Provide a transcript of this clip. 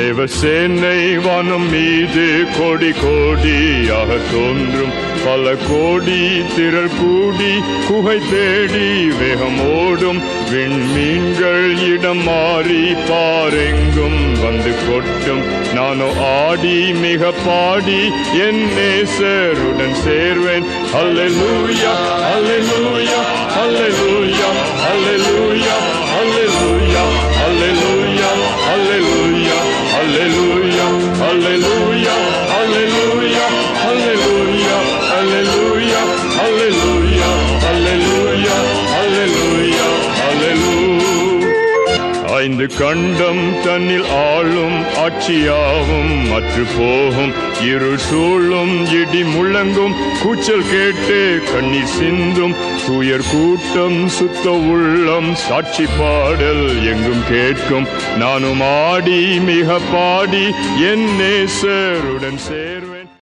தேவ வனம் மீது கொடி கோடியாக தோன்றும். பல கோடி திரள் கூடி குகை தேடி வேகமோடும். விண்மீன்கள் இடம் மாறி பாரெங்கும் வந்து கொட்டும். நானோ ஆடி மிக பாடி என் நேசருடன் சேர்வேன். அல்லேலூயா அல்லேலூயா அல்லேலூயா அல்லேலூயா. ஐந்து கண்டம் தன்னில் ஆளும் ஆட்சியாவும் மற்ற போகும் இரு சூழும் இடி முழங்கும் கூச்சல் கேட்டு கண்ணீர் சிந்தும் துயர் கூட்டம் சுத்த உள்ளம் சாட்சி பாடல் எங்கும் கேட்கும். நானும் ஆடி மிக பாடி என் நேசருடன் சேர்வேன்